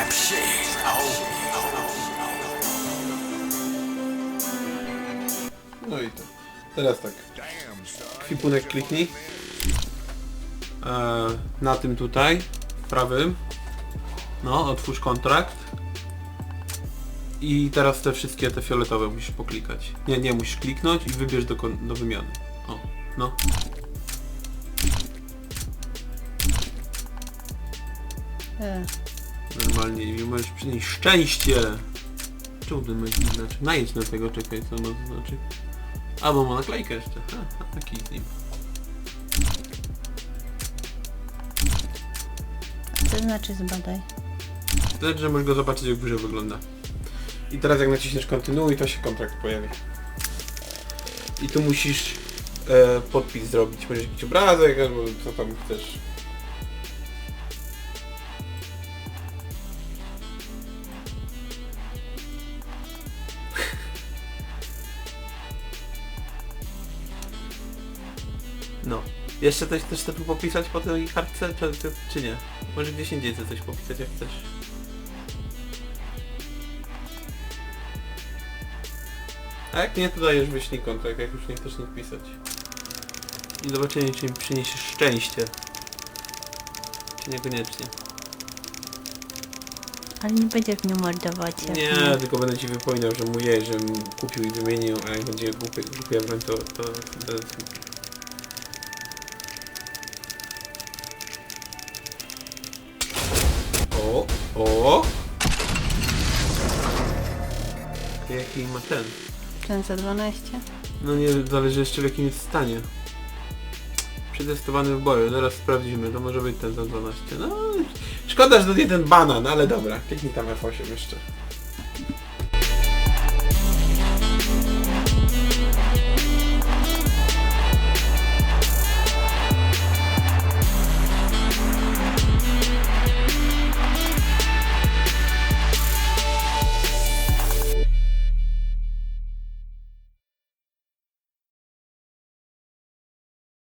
rap shit. No i to Teraz tak. Kwipunek kliknij. E, na tym tutaj, prawym. No, otwórz kontrakt. I teraz te wszystkie, te fioletowe musisz poklikać. Nie, nie, musisz kliknąć i wybierz do, do wymiany. O, no. E. Normalnie i możesz przynieść szczęście. Czemu ten znaczy? Najedź na tego, czekaj, co ma to znaczy. Albo ma naklejkę jeszcze. Ha, taki z nim. co znaczy zbadaj? Znaczy, że możesz go zobaczyć jak w wygląda. I teraz jak naciśniesz kontynuuj, to się kontrakt pojawi. I tu musisz e, podpis zrobić. Możesz jakiś obrazek albo co tam chcesz. No. Jeszcze coś też chcesz tu popisać po tej kartce, czy, czy, czy nie? Może gdzieś indziej chcesz coś popisać jak chcesz. A jak nie, to dajesz wyślij kontrakt, jak już nie chcesz nic pisać. I zobaczymy, czy mi przyniesiesz szczęście. Czy niekoniecznie. Ale nie będziesz mnie mordować. jak Nie, tylko będę ci wypominał, że mój jej, żebym kupił i wymienił, a jak będzie głupia, głupia broń, to... to, to o! Jaki ma ten? Ten za 12? No nie, zależy jeszcze w jakim jest stanie. Przetestowany w boju, zaraz sprawdzimy, to może być ten za 12. No, szkoda, że to nie ten banan, ale dobra, kliknij tam F8 jeszcze.